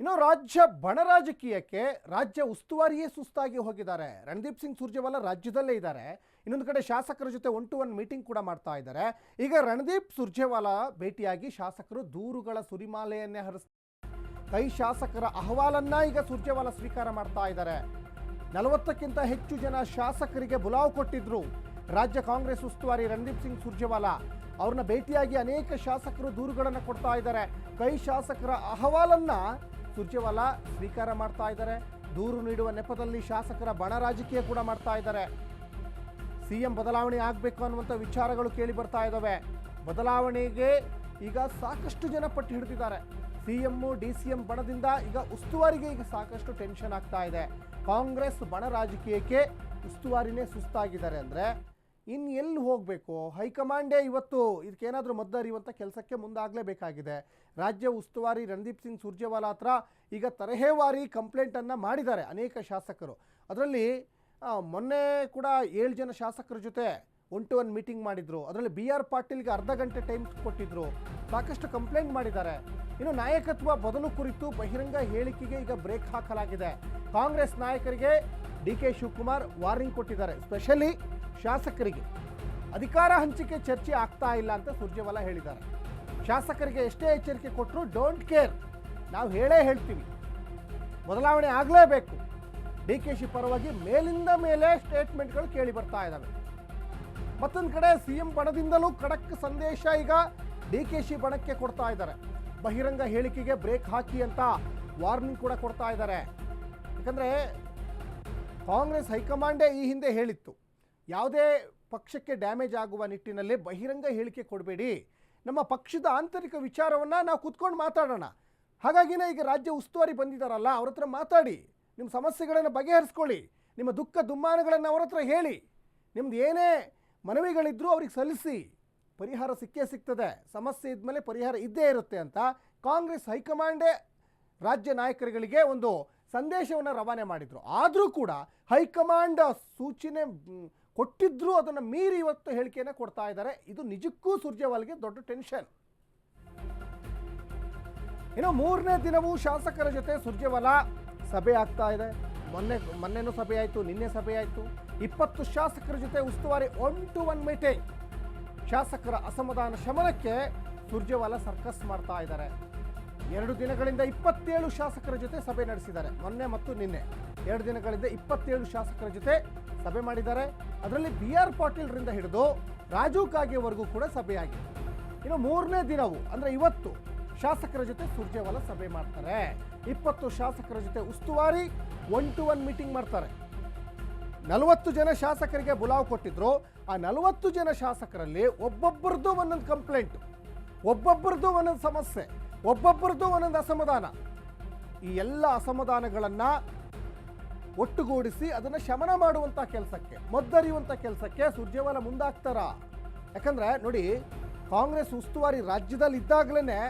ಇನ್ನು ರಾಜ್ಯ ಬಣ ರಾಜಕೀಯಕ್ಕೆ ರಾಜ್ಯ ಉಸ್ತುವಾರಿಯೇ ಸುಸ್ತಾಗಿ ಹೋಗಿದ್ದಾರೆ. ರಣದೀಪ್ ಸಿಂಗ್ ಸುರ್ಜೇವಾಲಾ ರಾಜ್ಯದಲ್ಲೇ ಇದ್ದಾರೆ. ಇನ್ನೊಂದು ಕಡೆ ಶಾಸಕರ ಜೊತೆ ಒನ್ ಟು ಒನ್ ಮೀಟಿಂಗ್ ಕೂಡ ಮಾಡ್ತಾ ಇದ್ದಾರೆ. ಈಗ ರಣದೀಪ್ ಸುರ್ಜೇವಾಲಾ ಭೇಟಿಯಾಗಿ ಶಾಸಕರು ದೂರುಗಳ ಸುರಿಮಾಲೆಯನ್ನೇ ಹರಿಸ್ ಕೈ ಶಾಸಕರ ಅಹವಾಲನ್ನ ಈಗ ಸುರ್ಜೇವಾಲಾ ಸ್ವೀಕಾರ ಮಾಡ್ತಾ ಇದ್ದಾರೆ. ನಲವತ್ತಕ್ಕಿಂತ ಹೆಚ್ಚು ಜನ ಶಾಸಕರಿಗೆ ಬುಲಾವ್ ಕೊಟ್ಟಿದ್ರು. ರಾಜ್ಯ ಕಾಂಗ್ರೆಸ್ ಉಸ್ತುವಾರಿ ರಣದೀಪ್ ಸಿಂಗ್ ಸುರ್ಜೇವಾಲಾ ಅವ್ರನ್ನ ಭೇಟಿಯಾಗಿ ಅನೇಕ ಶಾಸಕರು ದೂರುಗಳನ್ನು ಕೊಡ್ತಾ ಇದ್ದಾರೆ. ಕೈ ಶಾಸಕರ ಅಹವಾಲನ್ನ ಸುರ್ಜೇವಾಲಾ ಸ್ವೀಕಾರ ಮಾಡ್ತಾ ಇದ್ದಾರೆ. ದೂರು ನೀಡುವ ನೆಪದಲ್ಲಿ ಶಾಸಕರ ಬಣ ರಾಜಕೀಯ ಕೂಡ ಮಾಡ್ತಾ ಇದ್ದಾರೆ. ಸಿಎಂ ಬದಲಾವಣೆ ಆಗಬೇಕು ಅನ್ನುವಂಥ ವಿಚಾರಗಳು ಕೇಳಿ ಬರ್ತಾ ಇದ್ದಾವೆ. ಬದಲಾವಣೆಗೆ ಈಗ ಸಾಕಷ್ಟು ಜನ ಪಟ್ಟು ಹಿಡಿದಿದ್ದಾರೆ. ಸಿಎಂ ಡಿ ಸಿ ಎಂ ಬಣದಿಂದ ಈಗ ಉಸ್ತುವಾರಿಗೆ ಈಗ ಸಾಕಷ್ಟು ಟೆನ್ಷನ್ ಆಗ್ತಾ ಇದೆ. ಕಾಂಗ್ರೆಸ್ ಬಣ ರಾಜಕೀಯಕ್ಕೆ ಉಸ್ತುವಾರಿನೇ ಸುಸ್ತಾಗಿದ್ದಾರೆ ಅಂದರೆ ಇನ್ನು ಎಲ್ಲಿ ಹೋಗಬೇಕು? ಹೈಕಮಾಂಡೇ ಇವತ್ತು ಇದಕ್ಕೇನಾದರೂ ಮದ್ದರಿಯುವಂಥ ಕೆಲಸಕ್ಕೆ ಮುಂದಾಗಲೇಬೇಕಾಗಿದೆ. ರಾಜ್ಯ ಉಸ್ತುವಾರಿ ರಣದೀಪ್ ಸಿಂಗ್ ಸುರ್ಜೇವಾಲಾ ಹತ್ರ ಈಗ ತರಹೇವಾರಿ ಕಂಪ್ಲೇಂಟನ್ನು ಮಾಡಿದ್ದಾರೆ ಅನೇಕ ಶಾಸಕರು. ಅದರಲ್ಲಿ ಮೊನ್ನೆ ಕೂಡ ಏಳು ಜನ ಶಾಸಕರ ಜೊತೆ ಒನ್ ಟು ಒನ್ ಮೀಟಿಂಗ್ ಮಾಡಿದರು. ಅದರಲ್ಲಿ ಬಿ ಆರ್ ಪಾಟೀಲ್ಗೆ ಅರ್ಧ ಗಂಟೆ ಟೈಮ್ ಕೊಟ್ಟಿದ್ದರು ಸಾಕಷ್ಟು ಕಂಪ್ಲೇಂಟ್ ಮಾಡಿದ್ದಾರೆ. ಇನ್ನು ನಾಯಕತ್ವ ಬದಲು ಕುರಿತು ಬಹಿರಂಗ ಹೇಳಿಕೆಗೆ ಈಗ ಬ್ರೇಕ್ ಹಾಕಲಾಗಿದೆ. ಕಾಂಗ್ರೆಸ್ ನಾಯಕರಿಗೆ ಡಿ ಕೆ ಶಿವಕುಮಾರ್ ವಾರ್ನಿಂಗ್ ಕೊಟ್ಟಿದ್ದಾರೆ. ಸ್ಪೆಷಲಿ ಶಾಸಕರಿಗೆ ಅಧಿಕಾರ ಹಂಚಿಕೆ ಚರ್ಚೆ ಆಗ್ತಾ ಇಲ್ಲ ಅಂತ ಸುರ್ಜೇವಾಲಾ ಹೇಳಿದ್ದಾರೆ. ಶಾಸಕರಿಗೆ ಎಷ್ಟೇ ಎಚ್ಚರಿಕೆ ಕೊಟ್ಟರು ಡೋಂಟ್ ಕೇರ್ ನಾವು ಹೇಳೇ ಹೇಳ್ತೀವಿ. ಬದಲಾವಣೆ ಆಗಲೇಬೇಕು. ಡಿ ಕೆ ಶಿ ಪರವಾಗಿ ಮೇಲಿಂದ ಮೇಲೆ ಸ್ಟೇಟ್ಮೆಂಟ್ಗಳು ಕೇಳಿ ಬರ್ತಾ ಇದ್ದಾವೆ ಮತ್ತೊಂದು ಕಡೆ ಸಿ ಎಂ ಬಣದಿಂದಲೂ ಖಡಕ್ ಸಂದೇಶ ಈಗ ಡಿ ಕೆ ಶಿ ಬಣಕ್ಕೆ ಕೊಡ್ತಾ ಇದ್ದಾರೆ. ಬಹಿರಂಗ ಹೇಳಿಕೆಗೆ ಬ್ರೇಕ್ ಹಾಕಿ ಅಂತ ವಾರ್ನಿಂಗ್ ಕೂಡ ಕೊಡ್ತಾ ಇದ್ದಾರೆ. ಯಾಕಂದರೆ ಕಾಂಗ್ರೆಸ್ ಹೈಕಮಾಂಡೇ ಈ ಹಿಂದೆ ಹೇಳಿತ್ತು. ಯಾವುದೇ ಪಕ್ಷಕ್ಕೆ ಡ್ಯಾಮೇಜ್ ಆಗುವ ನಿಟ್ಟಿನಲ್ಲಿ ಬಹಿರಂಗ ಹೇಳಿಕೆ ಕೊಡಬೇಡಿ. ನಮ್ಮ ಪಕ್ಷದ ಆಂತರಿಕ ವಿಚಾರವನ್ನು ನಾವು ಕೂತ್ಕೊಂಡು ಮಾತಾಡೋಣ. ಹಾಗಾಗಿನೇ ಈಗ ರಾಜ್ಯ ಉಸ್ತುವಾರಿ ಬಂದಿದ್ದಾರಲ್ಲ ಅವ್ರ ಹತ್ರ ಮಾತಾಡಿ. ನಿಮ್ಮ ಸಮಸ್ಯೆಗಳನ್ನು ಬಗೆಹರಿಸ್ಕೊಳ್ಳಿ. ನಿಮ್ಮ ದುಃಖ ದುಮ್ಮಾನಗಳನ್ನು ಅವ್ರ ಹತ್ರ ಹೇಳಿ. ನಿಮ್ದು ಏನೇ ಮನವಿಗಳಿದ್ರೂ ಅವ್ರಿಗೆ ಸಲ್ಲಿಸಿ. ಪರಿಹಾರ ಸಿಕ್ಕೇ ಸಿಗ್ತದೆ. ಸಮಸ್ಯೆ ಇದ್ಮೇಲೆ ಪರಿಹಾರ ಇದ್ದೇ ಇರುತ್ತೆ ಅಂತ ಕಾಂಗ್ರೆಸ್ ಹೈಕಮಾಂಡೇ ರಾಜ್ಯ ನಾಯಕರುಗಳಿಗೆ ಒಂದು ಸಂದೇಶವನ್ನು ರವಾನೆ ಮಾಡಿದರು. ಆದರೂ ಕೂಡ ಹೈಕಮಾಂಡ್ ಸೂಚನೆ ಕೊಟ್ಟಿದ್ರು ಅದನ್ನು ಮೀರಿ ಇವತ್ತು ಹೇಳಿಕೆಯನ್ನು ಕೊಡ್ತಾ ಇದ್ದಾರೆ. ಇದು ನಿಜಕ್ಕೂ ಸುರ್ಜೇವಾಲ್ಗೆ ದೊಡ್ಡ ಟೆನ್ಷನ್. ಇನ್ನು ಮೂರನೇ ದಿನವೂ ಶಾಸಕರ ಜೊತೆ ಸುರ್ಜೇವಾಲ ಸಭೆ ಆಗ್ತಾ ಇದೆ. ಮೊನ್ನೆ, ಮೊನ್ನೆನೂ ಸಭೆ ಆಯಿತು, ನಿನ್ನೆ ಸಭೆ ಆಯಿತು. ಇಪ್ಪತ್ತು ಶಾಸಕರ ಜೊತೆ ಉಸ್ತುವಾರಿ ಒನ್ ಟು ಒನ್ ಮೀಟಿಂಗ್. ಶಾಸಕರ ಅಸಮಾಧಾನ ಶಮನಕ್ಕೆ ಸುರ್ಜೇವಾಲ ಸರ್ಕಸ್ ಮಾಡ್ತಾ ಇದ್ದಾರೆ. ಎರಡು ದಿನಗಳಿಂದ ಇಪ್ಪತ್ತೇಳು ಶಾಸಕರ ಜೊತೆ ಸಭೆ ನಡೆಸಿದ್ದಾರೆ. ಮೊನ್ನೆ ಮತ್ತು ನಿನ್ನೆ. ಎರಡು ದಿನಗಳಿಂದ ಇಪ್ಪತ್ತೇಳು ಶಾಸಕರ ಜೊತೆ ಸಭೆ ಮಾಡಿದ್ದಾರೆ. ಅದರಲ್ಲಿ ಬಿ ಆರ್ ಪಾಟೀಲ್ರಿಂದ ಹಿಡಿದು ರಾಜು ಕಾಗೆವರೆಗೂ ಕೂಡ ಸಭೆಯಾಗಿದೆ. ಇನ್ನು ಮೂರನೇ ದಿನವು, ಅಂದರೆ ಇವತ್ತು, ಶಾಸಕರ ಜೊತೆ ಸುರ್ಜೇವಾಲಾ ಸಭೆ ಮಾಡ್ತಾರೆ. ಇಪ್ಪತ್ತು ಶಾಸಕರ ಜೊತೆ ಉಸ್ತುವಾರಿ ಒನ್ ಟು ಒನ್ ಮೀಟಿಂಗ್ ಮಾಡ್ತಾರೆ. ನಲವತ್ತು ಜನ ಶಾಸಕರಿಗೆ ಬುಲಾವ್ ಕೊಟ್ಟಿದ್ರು. ಆ ನಲವತ್ತು ಜನ ಶಾಸಕರಲ್ಲಿ ಒಬ್ಬೊಬ್ಬರದ್ದು ಒಂದೊಂದು ಕಂಪ್ಲೇಂಟ್ ಒಬ್ಬೊಬ್ಬರದ್ದು ಒಂದೊಂದು ಸಮಸ್ಯೆ. ಒಬ್ಬೊಬ್ಬರದ್ದು ಒಂದೊಂದು ಅಸಮಾಧಾನ. ಈ ಎಲ್ಲ ಅಸಮಾಧಾನಗಳನ್ನು ಒಟ್ಟುಗೂಡಿಸಿ ಅದನ್ನು ಶಮನ ಮಾಡುವಂಥ ಕೆಲಸಕ್ಕೆ ಮದ್ದರಿಯುವಂಥ ಕೆಲಸಕ್ಕೆ ಸುರ್ಜೇವಾಲ ಮುಂದಾಗ್ತಾರ? ಯಾಕಂದರೆ ನೋಡಿ, ಕಾಂಗ್ರೆಸ್ ಉಸ್ತುವಾರಿ ರಾಜ್ಯದಲ್ಲಿ ಇದ್ದಾಗಲೇ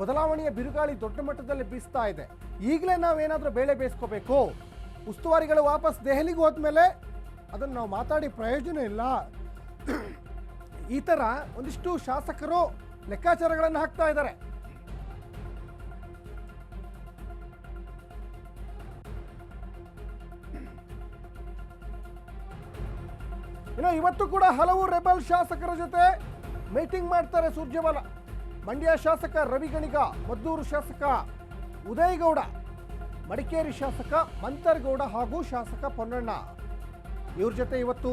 ಬದಲಾವಣೆಯ ಬಿರುಗಾಳಿ ದೊಡ್ಡ ಮಟ್ಟದಲ್ಲಿ ಬೀಸ್ತಾ ಇದೆ. ಈಗಲೇ ನಾವೇನಾದರೂ ಬೇಳೆ ಬೇಯಿಸ್ಕೋಬೇಕು? ಉಸ್ತುವಾರಿಗಳು ವಾಪಸ್ ದೆಹಲಿಗೆ ಹೋದ್ಮೇಲೆ ಅದನ್ನು ನಾವು ಮಾತಾಡಿ ಪ್ರಯೋಜನ ಇಲ್ಲ. ಈ ಥರ ಒಂದಿಷ್ಟು ಶಾಸಕರು ಲೆಕ್ಕಾಚಾರಗಳನ್ನು ಹಾಕ್ತಾ ಇದ್ದಾರೆ. ಇನ್ನು ಇವತ್ತು ಕೂಡ ಹಲವು ರೆಬಲ್ ಶಾಸಕರ ಜೊತೆ ಮೀಟಿಂಗ್ ಮಾಡ್ತಾರೆ ಸುರ್ಜೇವಾಲ ಮಂಡ್ಯ ಶಾಸಕ ರವಿಗಣಿಗ, ಮದ್ದೂರು ಶಾಸಕ ಉದಯಗೌಡ, ಮಡಿಕೇರಿ ಶಾಸಕ ಮಂತರ್ಗೌಡ ಹಾಗೂ ಶಾಸಕ ಪೊನ್ನಣ್ಣ. ಇವ್ರ ಜೊತೆ ಇವತ್ತು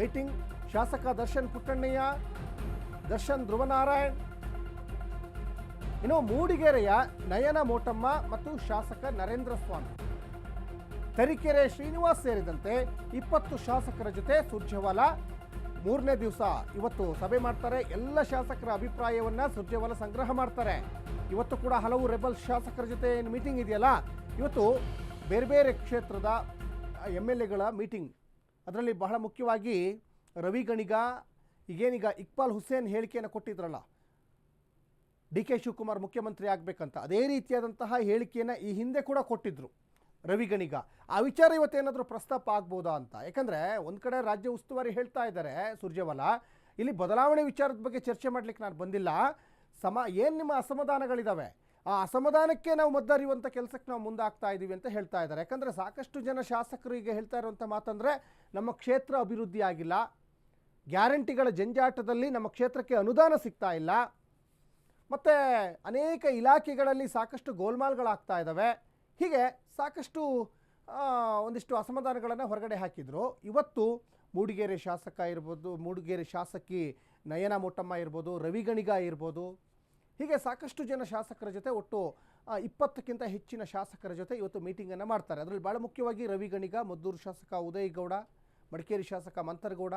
ಮೀಟಿಂಗ್. ಶಾಸಕ ದರ್ಶನ್ ಪುಟ್ಟಣ್ಣಯ್ಯ, ದರ್ಶನ್ ಧ್ರುವನಾರಾಯಣ್. ಇನ್ನು ಮೂಡಿಗೆರೆಯ ನಯನ ಮೋಟಮ್ಮ ಮತ್ತು ಶಾಸಕ ನರೇಂದ್ರ ಸ್ವಾಮಿ. ತರೀಕೆರೆ ಶ್ರೀನಿವಾಸ್ ಸೇರಿದಂತೆ ಇಪ್ಪತ್ತು ಶಾಸಕರ ಜೊತೆ ಸುರ್ಜೇವಾಲಾ. ಮೂರನೇ ದಿವಸ ಇವತ್ತು ಸಭೆ ಮಾಡ್ತಾರೆ. ಎಲ್ಲ ಶಾಸಕರ ಅಭಿಪ್ರಾಯವನ್ನ ಸುರ್ಜೇವಾಲಾ ಸಂಗ್ರಹ ಮಾಡ್ತಾರೆ. ಇವತ್ತು ಕೂಡ ಹಲವು ರೆಬಲ್ ಶಾಸಕರ ಜೊತೆ ಏನು ಮೀಟಿಂಗ್ ಇದೆಯಲ್ಲ? ಇವತ್ತು ಬೇರೆ ಬೇರೆ ಕ್ಷೇತ್ರದ ಎಂ ಎಲ್ ಎಗಳ ಮೀಟಿಂಗ್. ಅದರಲ್ಲಿ ಬಹಳ ಮುಖ್ಯವಾಗಿ ರವಿ ಗಣಿಗ ಈಗೇನೀಗ ಇಕ್ಬಾಲ್ ಹುಸೇನ್ ಹೇಳಿಕೆಯನ್ನು ಕೊಟ್ಟಿದ್ರಲ್ಲ? ಡಿ ಕೆ ಶಿವಕುಮಾರ್ ಮುಖ್ಯಮಂತ್ರಿ ಆಗಬೇಕಂತ. ಅದೇ ರೀತಿಯಾದಂತಹ ಹೇಳಿಕೆಯನ್ನು ಈ ಹಿಂದೆ ಕೂಡ ಕೊಟ್ಟಿದ್ರು. ರವಿ ಗಣಿಗ. ಆ ವಿಚಾರ ಇವತ್ತೇನಾದರೂ ಪ್ರಸ್ತಾಪ ಆಗ್ಬೋದಾ ಅಂತ. ಯಾಕಂದರೆ ಒಂದು ಕಡೆ ರಾಜ್ಯ ಉಸ್ತುವಾರಿ ಹೇಳ್ತಾ ಇದ್ದಾರೆ ಸುರ್ಜೇವಾಲಾ. ಇಲ್ಲಿ ಬದಲಾವಣೆ ವಿಚಾರದ ಬಗ್ಗೆ ಚರ್ಚೆ ಮಾಡ್ಲಿಕ್ಕೆ ನಾನು ಬಂದಿಲ್ಲ. ಸಮ, ಏನು ನಿಮ್ಮ ಅಸಮಾಧಾನಗಳಿದ್ದಾವೆ ಆ ಅಸಮಾಧಾನಕ್ಕೆ ನಾವು ಮದ್ದರಿಯುವಂಥ ಕೆಲಸಕ್ಕೆ ನಾವು ಮುಂದಾಗ್ತಾ ಇದ್ದೀವಿ ಅಂತ ಹೇಳ್ತಾ ಇದ್ದಾರೆ ಯಾಕಂದರೆ ಸಾಕಷ್ಟು ಜನ ಶಾಸಕರು ಈಗ ಹೇಳ್ತಾ ಇರುವಂಥ ಮಾತಂದರೆ ನಮ್ಮ ಕ್ಷೇತ್ರ ಅಭಿವೃದ್ಧಿ ಆಗಿಲ್ಲ. ಗ್ಯಾರಂಟಿಗಳ ಜಂಜಾಟದಲ್ಲಿ ನಮ್ಮ ಕ್ಷೇತ್ರಕ್ಕೆ ಅನುದಾನ ಸಿಗ್ತಾ ಇಲ್ಲ. ಮತ್ತು ಅನೇಕ ಇಲಾಖೆಗಳಲ್ಲಿ ಸಾಕಷ್ಟು ಗೋಲ್ಮಾಲ್ಗಳಾಗ್ತಾ ಇದ್ದಾವೆ ಹೀಗೆ ಸಾಕಷ್ಟು ಒಂದಿಷ್ಟು ಅಸಮಾಧಾನಗಳನ್ನು ಹೊರಗಡೆ ಹಾಕಿದರು. ಇವತ್ತು ಮೂಡಿಗೆರೆ ಶಾಸಕ ಇರ್ಬೋದು, ಮೂಡಿಗೆರೆ ಶಾಸಕಿ ನಯನ ಮೊಟ್ಟಮ್ಮ ಇರ್ಬೋದು, ರವಿಗಣಿಗ ಇರ್ಬೋದು, ಹೀಗೆ ಸಾಕಷ್ಟು ಜನ ಶಾಸಕರ ಜೊತೆ ಒಟ್ಟು ಇಪ್ಪತ್ತಕ್ಕಿಂತ ಹೆಚ್ಚಿನ ಶಾಸಕರ ಜೊತೆ ಇವತ್ತು ಮೀಟಿಂಗನ್ನು ಮಾಡ್ತಾರೆ. ಅದರಲ್ಲಿ ಭಾಳ ಮುಖ್ಯವಾಗಿ ರವಿಗಣಿಗ, ಮದ್ದೂರು ಶಾಸಕ ಉದಯಗೌಡ, ಮಡಿಕೇರಿ ಶಾಸಕ ಮಂತರಗೌಡ,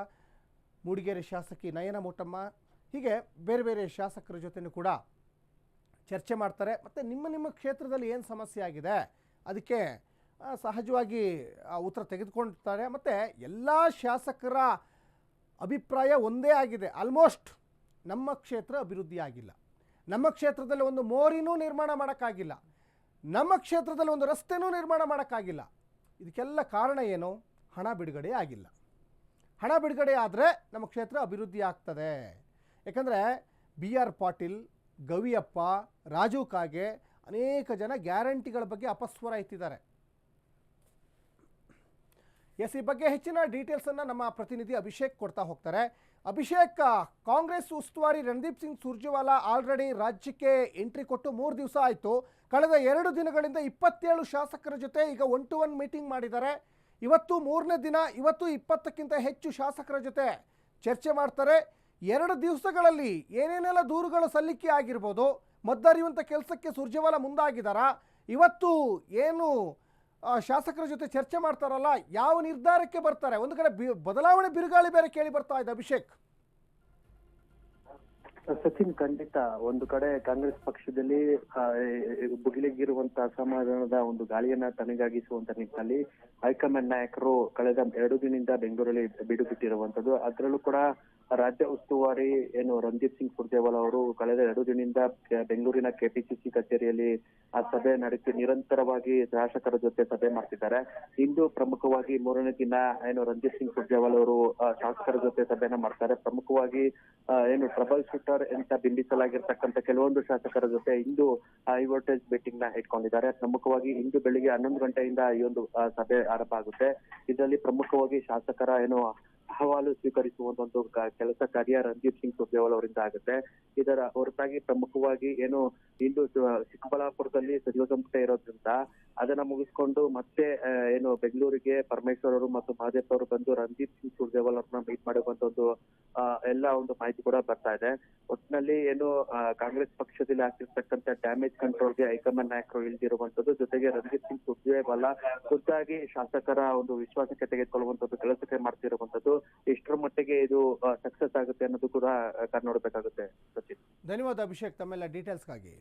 ಮೂಡಿಗೆರೆ ಶಾಸಕಿ ನಯನ ಮೊಟ್ಟಮ್ಮ, ಹೀಗೆ ಬೇರೆ ಬೇರೆ ಶಾಸಕರ ಜೊತೆಯೂ ಕೂಡ ಚರ್ಚೆ ಮಾಡ್ತಾರೆ. ಮತ್ತು ನಿಮ್ಮ ನಿಮ್ಮ ಕ್ಷೇತ್ರದಲ್ಲಿ ಏನು ಸಮಸ್ಯೆ ಆಗಿದೆ? ಅದಕ್ಕೆ ಸಹಜವಾಗಿ ಉತ್ತರ ತೆಗೆದುಕೊಳ್ತಾರೆ ಮತ್ತು ಎಲ್ಲ ಶಾಸಕರ ಅಭಿಪ್ರಾಯ ಒಂದೇ ಆಗಿದೆ. ಆಲ್ಮೋಸ್ಟ್ ನಮ್ಮ ಕ್ಷೇತ್ರ ಅಭಿವೃದ್ಧಿ ಆಗಿಲ್ಲ. ನಮ್ಮ ಕ್ಷೇತ್ರದಲ್ಲಿ ಒಂದು ಮೋರಿನೂ ನಿರ್ಮಾಣ ಮಾಡೋಕ್ಕಾಗಿಲ್ಲ. ನಮ್ಮ ಕ್ಷೇತ್ರದಲ್ಲಿ ಒಂದು ರಸ್ತೆನೂ ನಿರ್ಮಾಣ ಮಾಡೋಕ್ಕಾಗಿಲ್ಲ. ಇದಕ್ಕೆಲ್ಲ ಕಾರಣ ಏನು? ಹಣ ಬಿಡುಗಡೆ ಆಗಿಲ್ಲ. ಹಣ ಬಿಡುಗಡೆ ಆದರೆ ನಮ್ಮ ಕ್ಷೇತ್ರ ಅಭಿವೃದ್ಧಿ ಆಗ್ತದೆ. ಯಾಕಂದರೆ ಬಿ ಆರ್ ಪಾಟೀಲ್ ಗವಿಯಪ್ಪ, ರಾಜು ಕಾಗೆ ಅನೇಕ ಜನ ಗ್ಯಾರಂಟಿಗಳ ಬಗ್ಗೆ ಅಪಸ್ವರ ಎತ್ತಿದ್ದಾರೆ. ಎಸ್, ಈ ಬಗ್ಗೆ ಹೆಚ್ಚಿನ ಡೀಟೇಲ್ಸನ್ನು ನಮ್ಮ ಪ್ರತಿನಿಧಿ ಅಭಿಷೇಕ್ ಕೊಡ್ತಾ ಹೋಗ್ತಾರೆ. ಅಭಿಷೇಕ್, ಕಾಂಗ್ರೆಸ್ ಉಸ್ತುವಾರಿ ರಣದೀಪ್ ಸಿಂಗ್ ಸುರ್ಜೇವಾಲಾ ಆಲ್ರೆಡಿ ರಾಜ್ಯಕ್ಕೆ ಎಂಟ್ರಿ ಕೊಟ್ಟು ಮೂರು ದಿವಸ ಆಯಿತು. ಕಳೆದ ಎರಡು ದಿನಗಳಿಂದ ಇಪ್ಪತ್ತೇಳು ಶಾಸಕರ ಜೊತೆ ಈಗ ಒನ್ ಟು ಒನ್ ಮೀಟಿಂಗ್ ಮಾಡಿದ್ದಾರೆ. ಇವತ್ತು ಮೂರನೇ ದಿನ, ಇವತ್ತು ಇಪ್ಪತ್ತಕ್ಕಿಂತ ಹೆಚ್ಚು ಶಾಸಕರ ಜೊತೆ ಚರ್ಚೆ ಮಾಡ್ತಾರೆ. ಎರಡು ದಿವಸಗಳಲ್ಲಿ ಏನೇನೆಲ್ಲ ದೂರುಗಳು ಸಲ್ಲಿಕೆ ಆಗಿರ್ಬೋದು ಮದ್ದರಿಯುವಂಥ ಕೆಲಸಕ್ಕೆ ಸುರ್ಜೇವಾಲ ಮುಂದಾಗಿದ್ದಾರಾ ಇವತ್ತು ಏನು ಶಾಸಕರ ಜೊತೆ ಚರ್ಚೆ ಮಾಡ್ತಾರಲ್ಲ, ಯಾವ ನಿರ್ಧಾರಕ್ಕೆ ಬರ್ತಾರೆ? ಒಂದು ಕಡೆ ಬದಲಾವಣೆ ಬಿರುಗಾಳಿ ಬೇರೆ ಕೇಳಿ ಬರ್ತಾ ಇದೆ ಅಭಿಷೇಕ್. ಸಚಿನ್, ಖಂಡಿತ. ಒಂದು ಕಡೆ ಕಾಂಗ್ರೆಸ್ ಪಕ್ಷದಲ್ಲಿ ಬುಗಿಲಿಗಿರುವಂತಹ ಅಸಮಾಧಾನದ ಒಂದು ಗಾಳಿಯನ್ನ ತನಗಾಗಿಸುವಂತ ನಿಟ್ಟಿನಲ್ಲಿ ಹೈಕಮಾಂಡ್ ನಾಯಕರು ಕಳೆದ ಎರಡು ದಿನದಿಂದ ಬೆಂಗಳೂರಲ್ಲಿ ಬಿಡುಬಿಟ್ಟಿರುವಂತದ್ದು ಅದರಲ್ಲೂ ಕೂಡ ರಾಜ್ಯ ಉಸ್ತುವಾರಿ ಏನು ರಂದೀಪ್ ಸಿಂಗ್ ಸುರ್ಜೇವಾಲಾ ಅವರು ಕಳೆದ ಎರಡು ದಿನದಿಂದ ಬೆಂಗಳೂರಿನ ಕೆಪಿಸಿಸಿ ಕಚೇರಿಯಲ್ಲಿ ಆ ಸಭೆ ನಡೆಸಿ ನಿರಂತರವಾಗಿ ಶಾಸಕರ ಜೊತೆ ಸಭೆ ಮಾಡ್ತಿದ್ದಾರೆ. ಇಂದು ಪ್ರಮುಖವಾಗಿ ಮೂರನೇ ದಿನ ಏನು ರಂಜಿತ್ ಸಿಂಗ್ ಸುರ್ಜೇವಾಲಾ ಅವರು ಶಾಸಕರ ಜೊತೆ ಸಭೆನ ಮಾಡ್ತಾರೆ. ಪ್ರಮುಖವಾಗಿ ಏನು ಟ್ರಬಲ್ ಶೂಟರ್ ಅಂತ ಬಿಂಬಿಸಲಾಗಿರ್ತಕ್ಕಂಥ ಕೆಲವೊಂದು ಶಾಸಕರ ಜೊತೆ ಇಂದು ವೋಲ್ಟೇಜ್ ಮೀಟಿಂಗ್ನ ಇಟ್ಕೊಂಡಿದ್ದಾರೆ. ಪ್ರಮುಖವಾಗಿ ಇಂದು ಬೆಳಿಗ್ಗೆ ಹನ್ನೊಂದು ಗಂಟೆಯಿಂದ ಈ ಒಂದು ಸಭೆ ಆರಂಭ ಆಗುತ್ತೆ. ಇದರಲ್ಲಿ ಪ್ರಮುಖವಾಗಿ ಶಾಸಕರ ಏನು ಅಹವಾಲು ಸ್ವೀಕರಿಸುವಂತ ಕೆಲಸ ಕಾರ್ಯ ರಂದೀಪ್ ಸಿಂಗ್ ಸುರ್ಜೇವಾಲ್ ಅವರಿಂದ ಆಗುತ್ತೆ. ಇದರ ಹೊರತಾಗಿ ಪ್ರಮುಖವಾಗಿ ಏನು ಇಂದು ಚಿಕ್ಕಬಳ್ಳಾಪುರದಲ್ಲಿ ಸಚಿವ ಸಂಪುಟ ಇರೋದ್ರಿಂದ ಅದನ್ನ ಮುಗಿಸ್ಕೊಂಡು ಮತ್ತೆ ಏನು ಬೆಂಗಳೂರಿಗೆ ಪರಮೇಶ್ವರ್ ಅವರು ಮತ್ತು ಮಹದೇವ್ ಅವರು ಬಂದು ರಣದೀಪ್ ಸಿಂಗ್ ಸುರ್ಜೇವಾಲ್ ಅವ್ರನ್ನ ಮೀಟ್ ಮಾಡುವಂತ ಒಂದು ಎಲ್ಲ ಒಂದು ಮಾಹಿತಿ ಕೂಡ ಬರ್ತಾ ಇದೆ. ಒಟ್ಟಿನಲ್ಲಿ ಏನು ಕಾಂಗ್ರೆಸ್ ಪಕ್ಷದಲ್ಲಿ ಆಗ್ತಿರ್ತಕ್ಕಂಥ ಡ್ಯಾಮೇಜ್ ಕಂಟ್ರೋಲ್ಗೆ ಹೈಕಮಾಂಡ್ ನಾಯಕರು ಇಳಿದಿರುವಂತದ್ದು ಜೊತೆಗೆ ರಂಜಿತ್ ಸಿಂಗ್ ಸುರ್ಜೇವಾಲಾ ಖುದ್ದಾಗಿ ಶಾಸಕರ ಒಂದು ವಿಶ್ವಾಸಕ್ಕೆ ತೆಗೆದುಕೊಳ್ಳುವಂತದ್ದು ಕೆಲಸಕ್ಕೆ ಮಾಡ್ತಿರುವಂತದ್ದು ಇಷ್ಟರ ಮಟ್ಟಿಗೆ ಇದು ಸಕ್ಸಸ್ ಆಗುತ್ತೆ ಅನ್ನೋದು ಕೂಡ ನೋಡ್ಬೇಕಾಗುತ್ತೆ ಸಚಿನ್. ಧನ್ಯವಾದ ಅಭಿಷೇಕ್, ತಮ್ಮೆಲ್ಲ ಡೀಟೇಲ್ಸ್ಗಾಗಿ